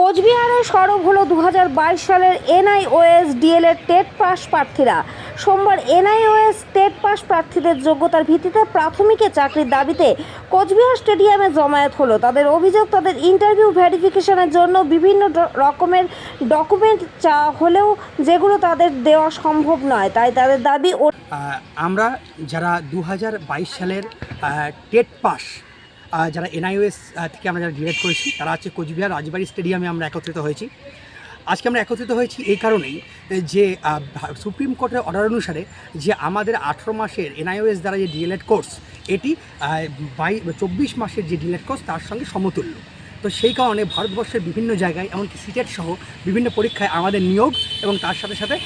কোচবিহারে সরব হলো দু হাজার বাইশ সালের এনআইওএস ডিএলএড টেট পাস প্রার্থীরা। সোমবার এনআইওএস টেট পাস প্রার্থীদের যোগ্যতার ভিত্তিতে প্রাথমিকে চাকরির দাবিতে কোচবিহার স্টেডিয়ামে জমায়েত হলো। তাদের অভিযোগ, তাদের ইন্টারভিউ ভেরিফিকেশনের জন্য বিভিন্ন রকমের ডকুমেন্ট চাওয়া হলেও যেগুলো তাদের দেওয়া সম্ভব নয়, তাই তাদের দাবি আমরা যারা দু হাজার বাইশ সালের টেট পাস যারা এনআইওএস থেকে আমরা যারা ডিলেট করেছি, তারা হচ্ছে কোচবিহার রাজবাড়ি স্টেডিয়ামে আমরা একত্রিত হয়েছি। আজকে আমরা একত্রিত হয়েছি এই কারণেই যে সুপ্রিম কোর্টের অর্ডার অনুসারে যে আমাদের আঠেরো মাসের এনআইওএস দ্বারা যে ডিএলএড কোর্স এটি বাই, চব্বিশ মাসের যে ডিএলএড কোর্স তার সঙ্গে সমতুল্য। তো সেই কারণে ভারতবর্ষের বিভিন্ন জায়গায়, এমনকি সিটেট সহ বিভিন্ন পরীক্ষায় আমাদের নিয়োগ এবং তার সাথে সাথে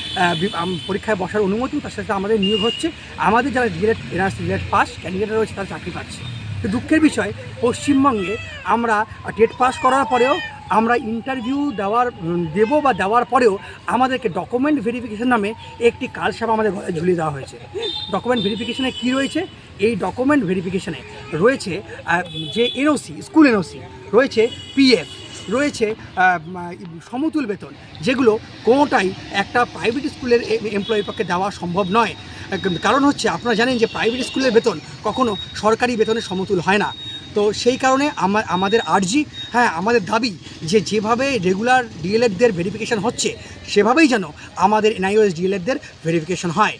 পরীক্ষায় বসার অনুমতি তার সাথে আমাদের নিয়োগ হচ্ছে। আমাদের যারা DElEd NRC DElEd pass candidate রয়েছে, তারা চাকরি পাচ্ছে। দুঃখের বিষয়, পশ্চিমবঙ্গে আমরা টেট পাস করার পরেও আমরা ইন্টারভিউ দেওয়ার দেব বা দেওয়ার পরেও আমাদেরকে ডকুমেন্ট ভেরিফিকেশন নামে একটি কালসাপ আমাদের ঘরে ঝুলিয়ে দেওয়া হয়েছে। ডকুমেন্ট ভেরিফিকেশনে কি রয়েছে? এই ডকুমেন্ট ভেরিফিকেশনে রয়েছে যে এনওসি স্কুল এনওসি রয়েছে পিএফ রয়েছে সমতুল বেতন, যেগুলো কোনোটাই একটা প্রাইভেট স্কুলের এমপ্লয়ির পক্ষে দেওয়া সম্ভব নয়। কারণ হচ্ছে আপনারা জানেন যে প্রাইভেট স্কুলের বেতন কখনো সরকারি বেতনের সমতুল হয় না। তো সেই কারণে আমা- আমাদের আর্জি হ্যাঁ আমাদের দাবি যে যেভাবে রেগুলার ডিএলএডদের ভেরিফিকেশন হচ্ছে, সেভাবেই যেন আমাদের এনআইওএস ডিএলএডদের ভেরিফিকেশন হয়।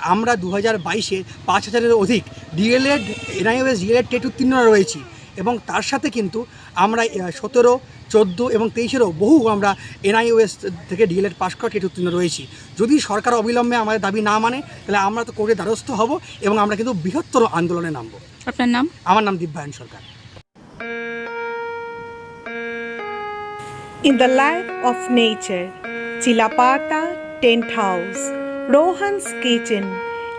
আমরা দু হাজার বাইশে পাঁচ হাজারের অধিক ডিএলএড এনআইওএস ডিএলএড টেট উত্তীর্ণরা রয়েছি। এবং তার সাথে কিন্তু আমরা সতেরো চোদ্দ এবং তেইশেরও বহু আমরা এনআইওএস থেকে ডিএলএড পাস করা টেট উত্তীর্ণ রয়েছি যদি সরকার অবিলম্বে আমাদের দাবি না মানে তাহলে আমরা তো কোর্টে দ্বারস্থ হব এবং আমরা কিন্তু বৃহত্তর আন্দোলনে নামব আপনার নাম আমার নাম দিব্যায়ন সরকার In the life of nature, Chilapata Tent House, Rohan's Kitchen.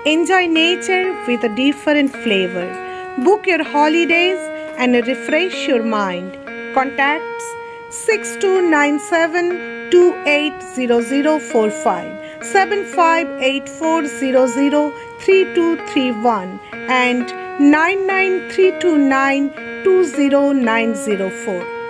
Enjoy nature with a different flavor. Book your holidays and refresh your mind. Contacts 6297 280045 758400 3231 and 99329 20904.